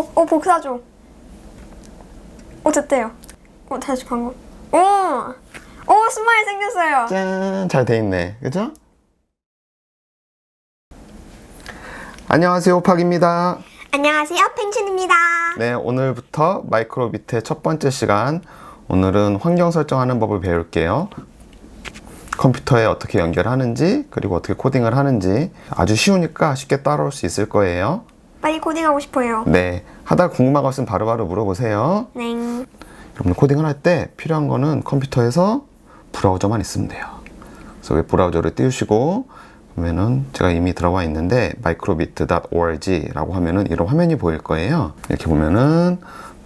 어, 어 복사줘. 어 됐대요. 어 다시 방금. 오, 오 스마일 생겼어요. 짠! 잘 돼 있네. 그죠? 안녕하세요, 오팍입니다. 안녕하세요, 펜션입니다. 네, 오늘부터 마이크로비트의 첫 번째 시간. 오늘은 환경 설정하는 법을 배울게요. 컴퓨터에 어떻게 연결하는지, 그리고 어떻게 코딩을 하는지 아주 쉬우니까 쉽게 따라올 수 있을 거예요. 빨리 코딩하고 싶어요. 네, 하다 궁금한 거 있으면 바로바로 물어보세요. 네. 여러분 코딩을 할 때 필요한 거는 컴퓨터에서 브라우저만 있으면 돼요. 그래서 웹 브라우저를 띄우시고 그러면은 제가 이미 들어와 있는데 microbit.org라고 하면은 이런 화면이 보일 거예요. 이렇게 보면은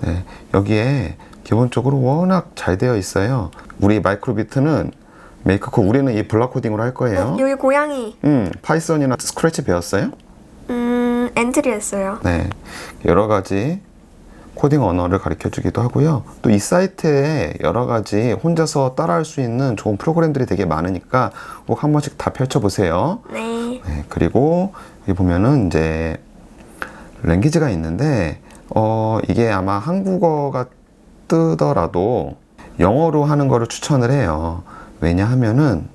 네, 여기에 기본적으로 워낙 잘 되어 있어요. 우리 마이크로비트는 메이커 코 우리는 이 블럭 코딩으로 할 거예요. 여기 고양이. 음, 파이썬이나 스크래치 배웠어요? 음 엔트리 했어요. 네, 여러 가지 코딩 언어를 가르쳐 주기도 하고요. 또 이 사이트에 여러 가지 혼자서 따라할 수 있는 좋은 프로그램들이 되게 많으니까 꼭 한 번씩 다 펼쳐 보세요. 네. 네, 그리고 여기 보면은 이제 랭귀지가 있는데, 어, 이게 아마 한국어가 뜨더라도 영어로 하는 거를 추천을 해요. 왜냐하면은,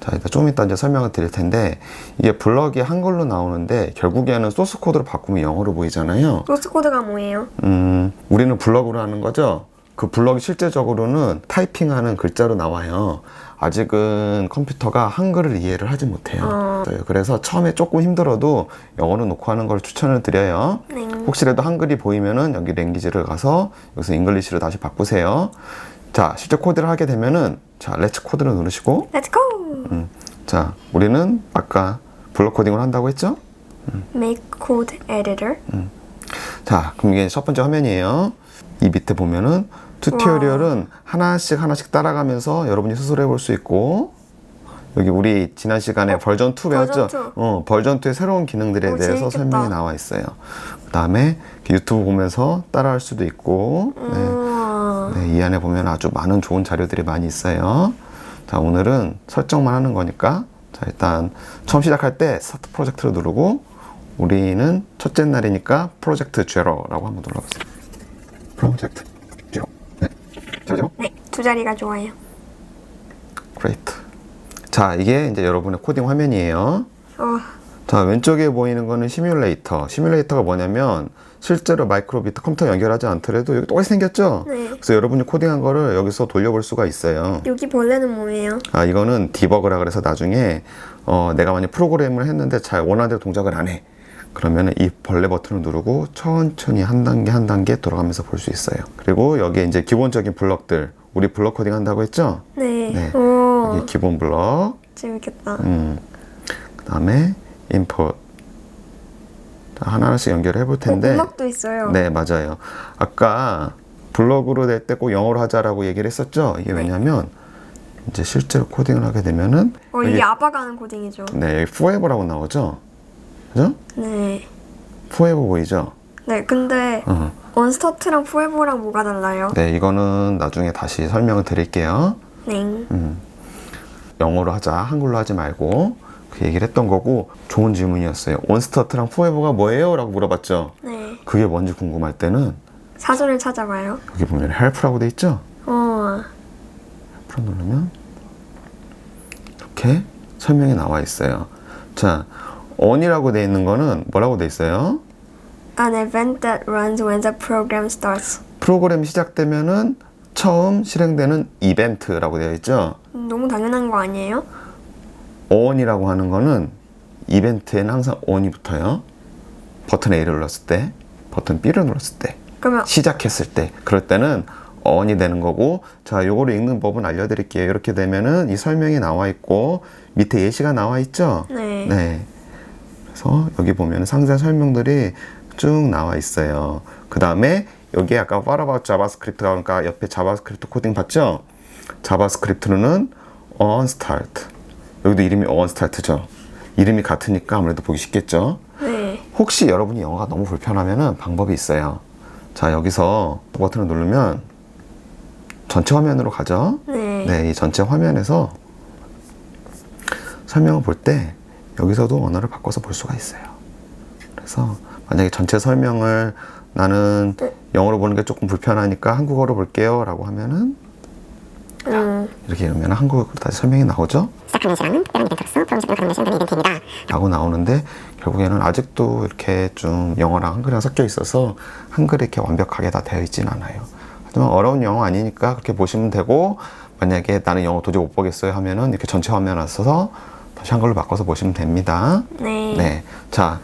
자, 이따 좀 이따 이제 설명을 드릴 텐데, 이게 블럭이 한글로 나오는데, 결국에는 소스 코드를 바꾸면 영어로 보이잖아요. 소스 코드가 뭐예요? 음, 우리는 블럭으로 하는 거죠? 그 블럭이 실제적으로는 타이핑하는 글자로 나와요. 아직은 컴퓨터가 한글을 이해를 하지 못해요. 어. 그래서 처음에 조금 힘들어도 영어로 놓고 하는 걸 추천을 드려요. 네. 혹시라도 한글이 보이면은 여기 랭귀지를 가서 여기서 잉글리시로 다시 바꾸세요. 자, 실제 코드를 하게 되면은 자, 렛츠 코드를 누르시고 Let's go. 음, 자, 우리는 아까 블럭 코딩을 한다고 했죠? Make code editor. 자, 그럼 이게 첫 번째 화면이에요. 이 밑에 보면은 튜토리얼은 하나씩 하나씩 따라가면서 여러분이 스스로 해볼 수 있고 여기 우리 지난 시간에 버전 2 배웠죠? 버전 2. 어, 버전 2의 새로운 기능들에 오, 대해서 재밌겠다. 설명이 나와 있어요. 그다음에 유튜브 보면서 따라할 수도 있고 네. 우와. 네, 이 안에 보면 아주 많은 좋은 자료들이 많이 있어요. 자, 오늘은 설정만 하는 거니까 자, 일단 처음 시작할 때 스타트 프로젝트를 누르고 우리는 첫째 날이니까 프로젝트 제로라고 한번 눌러보세요. 프로젝트 제로. 네. 잘죠? 네. 두 자리가 좋아요. 그레이트. 자, 이게 이제 여러분의 코딩 화면이에요. 어. 자, 왼쪽에 보이는 거는 시뮬레이터. 시뮬레이터가 뭐냐면 실제로 마이크로비트 컴퓨터 연결하지 않더라도 여기 똑같이 생겼죠? 네. 그래서 여러분이 코딩한 거를 여기서 돌려볼 수가 있어요. 여기 벌레는 뭐예요? 아, 이거는 디버그라 그래서 나중에 어, 내가 만약 프로그램을 했는데 잘 원하는 대로 동작을 안 해. 그러면은 이 벌레 버튼을 누르고 천천히 한 단계 한 단계 돌아가면서 볼 수 있어요. 그리고 여기에 이제 기본적인 블럭들 우리 블럭 코딩 한다고 했죠? 네. 네. 오. 여기 기본 블럭, 재밌겠다. 음, 그다음에 인풋 자, 하나하나씩 연결해 볼 텐데. 어, 음악도 있어요. 네, 맞아요. 아까 블로그로 낼때꼭 영어로 하자라고 얘기를 했었죠. 이게 왜냐면 이제 실제로 코딩을 하게 되면은 어, 이게 아빠가 하는 코딩이죠. 네, 여기 forever라고 나오죠. 그죠? 네. forever 보이죠? 네, 근데 어. 원스타트랑 포에버랑 뭐가 달라요? 네, 이거는 나중에 다시 설명을 드릴게요. 네. 음. 영어로 하자, 한글로 하지 말고 그 얘기를 했던 거고 좋은 질문이었어요. 원스타트랑 forever가 뭐예요? 라고 물어봤죠. 네. 그게 뭔지 궁금할 때는 사전을 찾아봐요. 여기 보면 help라고 돼 있죠? 어. 풀어 누르면 이렇게 설명이 나와 있어요. 자, on이라고 돼 있는 거는 뭐라고 돼 있어요? An event that runs when the program starts. 프로그램이 시작되면은 처음 실행되는 이벤트라고 되어 있죠. 음, 너무 당연한 거 아니에요? On이라고 하는 거는 이벤트에는 항상 on이 붙어요. 버튼 A를 눌렀을 때, 버튼 B를 눌렀을 때, 그러면 시작했을 때, 그럴 때는 on이 되는 거고, 자, 요거를 읽는 법은 알려드릴게요. 이렇게 되면은 이 설명이 나와 있고, 밑에 예시가 나와 있죠? 네. 네. 그래서 여기 보면 상세 설명들이 쭉 나와 있어요. 그 다음에 여기 아까 What about JavaScript 그러니까 옆에 자바스크립트 코딩 봤죠? 자바스크립트는 on start. 여기도 이름이 start죠. 이름이 같으니까 아무래도 보기 쉽겠죠? 네. 혹시 여러분이 영어가 너무 불편하면 방법이 있어요. 자, 여기서 버튼을 누르면 전체 화면으로 가죠? 네. 네, 이 전체 화면에서 설명을 볼 때 여기서도 언어를 바꿔서 볼 수가 있어요. 그래서 만약에 전체 설명을 나는 영어로 보는 게 조금 불편하니까 한국어로 볼게요. 라고 하면은 음, 이렇게 이러면 한국어로 다시 설명이 나오죠. 시작하는 시간은 특별한 이벤트로서 프로모션 가능한 시간 이벤트입니다. 라고 나오는데 결국에는 아직도 이렇게 좀 영어랑 한글이랑 섞여 있어서 한글이 이렇게 완벽하게 다 되어 있진 않아요. 하지만 어려운 영어 아니니까 그렇게 보시면 되고 만약에 나는 영어 도저히 못 보겠어요 하면은 이렇게 전체 화면 왔어서 다시 한글로 바꿔서 보시면 됩니다. 네. 네. 자,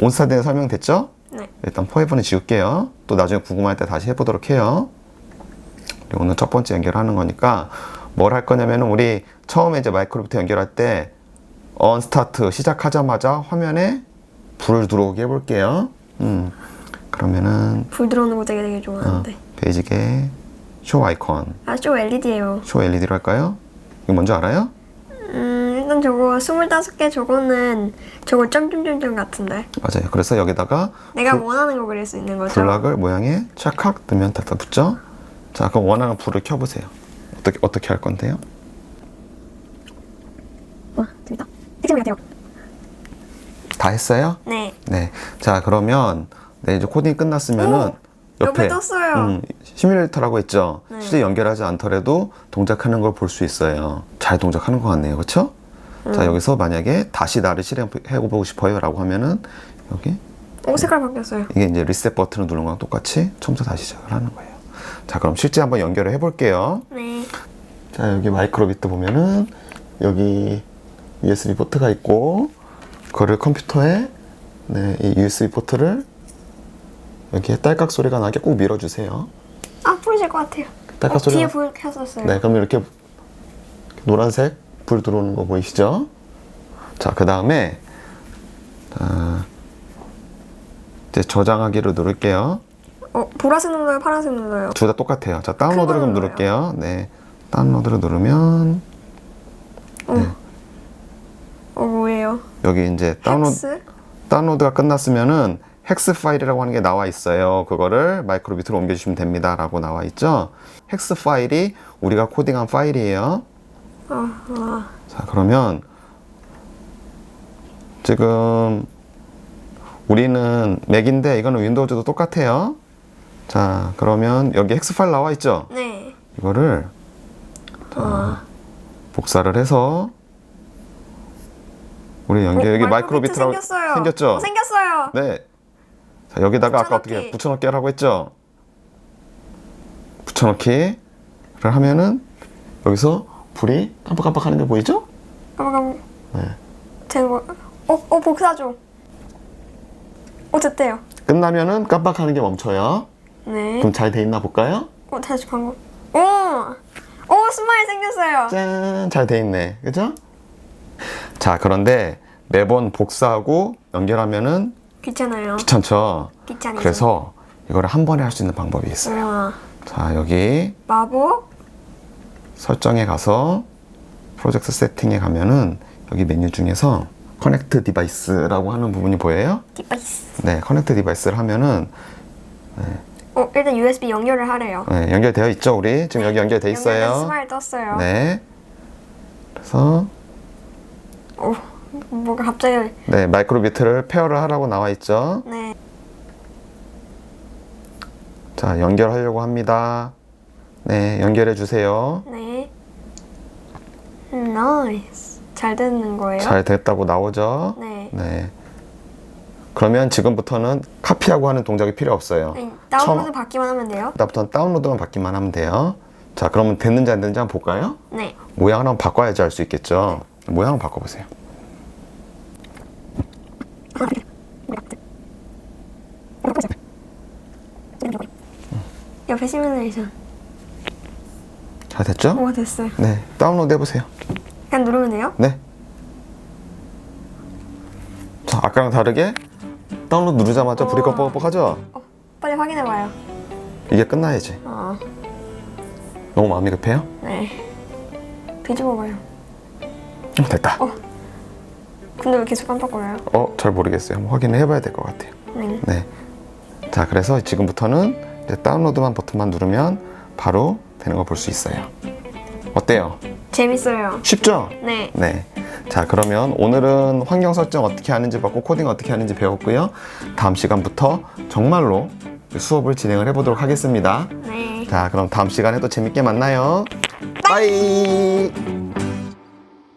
온스타드에 설명됐죠? 네. 일단 포에버는 지울게요. 또 나중에 궁금할 때 다시 해보도록 해요. 오늘 첫 번째 연결하는 거니까 뭘 할 거냐면은 우리 처음에 이제 마이크로부터 연결할 때 언스타트 시작하자마자 화면에 불을 들어오게 해볼게요. 음. 그러면은 불 들어오는 거 되게 되게 어, 좋아하는데. 베이직에 쇼 아이콘, 아, 저 LED예요. 쇼 LED로 할까요? 이거 뭔지 알아요? 음, 일단 저거 25개 저거는 저거 점점점점 같은데. 맞아요. 그래서 여기다가 내가 원하는 거 그릴 수 있는 거죠. 블락을 모양에 찰칵 뜨면 다 붙죠? 자, 그럼 원하는 불을 켜보세요. 어떻게 어떻게 할 건데요? 와, 재밌다. 특징 같아요. 다 했어요? 네. 네. 자, 그러면 네 이제 코딩이 끝났으면은 오! 옆에 떴어요. 음, 시뮬레이터라고 했죠. 네. 실제 연결하지 않더라도 동작하는 걸 볼 수 있어요. 잘 동작하는 것 같네요, 그렇죠? 음. 자, 여기서 만약에 다시 나를 실행해 보고 싶어요라고 하면은 여기 오, 색깔 바뀌었어요. 이게 이제 리셋 버튼을 누른 거랑 똑같이 처음부터 다시 시작을 하는 거예요. 자, 그럼 실제 한번 연결을 해볼게요. 네. 자 여기 마이크로비트 보면은 여기 USB 포트가 있고 그거를 컴퓨터에 네, 이 USB 포트를 여기에 딸깍 소리가 나게 꼭 밀어주세요. 아, 부르실 것 같아요. 딸깍 어, 소리가 뒤에 불 켰었어요. 네 그럼 이렇게 노란색 불 들어오는 거 보이시죠? 자 그 다음에 이제 저장하기를 누를게요. 어, 보라색 눌러요, 파란색 눌러요. 둘 다 똑같아요. 자 다운로드를 좀 누를게요. 네 다운로드를 누르면 어. 어, 뭐예요? 여기 이제 다운로드 헬스? 다운로드가 끝났으면은 헥스 파일이라고 하는 게 나와 있어요. 그거를 마이크로 밑으로 옮겨 주시면 됩니다. 라고 나와 있죠. 헥스 파일이 우리가 코딩한 파일이에요. 아, 아. 자, 그러면 지금 우리는 맥인데 이거는 윈도우즈도 똑같아요. 자, 그러면 여기 헥스 파일 나와 있죠. 네. 이거를 아. 복사를 해서 우리 연결 어, 여기 마이크로 비트 비트라고 생겼어요. 생겼죠. 어, 생겼어요. 네. 자, 여기다가 아까. 어떻게 붙여넣기라고 했죠? 붙여넣기를 하면은 여기서 불이 깜빡깜빡 하는 게 보이죠? 깜깜. 네. 제거 어, 어, 복사줘. 어, 됐대요. 끝나면은 깜빡하는 게 멈춰요. 네. 그럼 잘 돼 있나 볼까요? 어, 다시 방금. 오! 오, 스마일 생겼어요. 짠! 잘 돼 있네. 그죠? 자, 그런데 매번 복사하고 연결하면은 귀찮아요. 귀찮죠? 귀찮아요. 그래서 이거를 한 번에 할 수 있는 방법이 있어요. 우와. 자, 여기 마법? 설정에 가서 프로젝트 세팅에 가면은 여기 메뉴 중에서 커넥트 디바이스라고 하는 부분이 보여요? 디바이스. 네, 커넥트 디바이스를 하면은 어, 일단 USB 연결을 하래요. 네, 연결되어 있죠, 우리 지금 여기 연결돼 연결된 있어요. 스마일 떴어요. 네. 그래서 오, 뭐가 갑자기. 네 마이크로 비트를 페어를 하라고 나와 있죠. 네. 자 연결하려고 합니다. 네 연결해 주세요. 네. 나이스. 잘 되는 거예요? 잘 됐다고 나오죠. 네. 네. 그러면 지금부터는 카피하고 하는 동작이 필요 없어요. 네, 다운로드 처음- 받기만 하면 돼요? 그다음부터는 다운로드만 받기만 하면 돼요. 자 그러면 됐는지 안 됐는지 한번 볼까요? 네. 모양을 한번 바꿔야지 알 수 있겠죠. 모양을 바꿔보세요. 옆에 시뮬레이션. 잘 됐죠? 오, 됐어요. 네 다운로드 해보세요. 그냥 누르면 돼요? 네. 자, 아까랑 다르게 다운로드 누르자마자 불이 우와. 깜빡깜빡하죠? 어, 빨리 확인해봐요. 이게 끝나야지. 어, 너무 마음이 급해요? 네. 뒤집어봐요. 어, 됐다. 어. 근데 왜 계속 깜빡거려요? 어, 잘 모르겠어요. 한번 확인을 해봐야 될 것 같아요. 네. 네. 자, 그래서 지금부터는 이제 다운로드만 버튼만 누르면 바로 되는 거 볼 수 있어요. 어때요? 재밌어요. 쉽죠? 네. 네. 자, 그러면 오늘은 환경 설정 어떻게 하는지 봤고 코딩 어떻게 하는지 배웠고요. 다음 시간부터 정말로 수업을 진행을 해보도록 하겠습니다. 네. 자, 그럼 다음 시간에 또 재밌게 만나요. 빠이.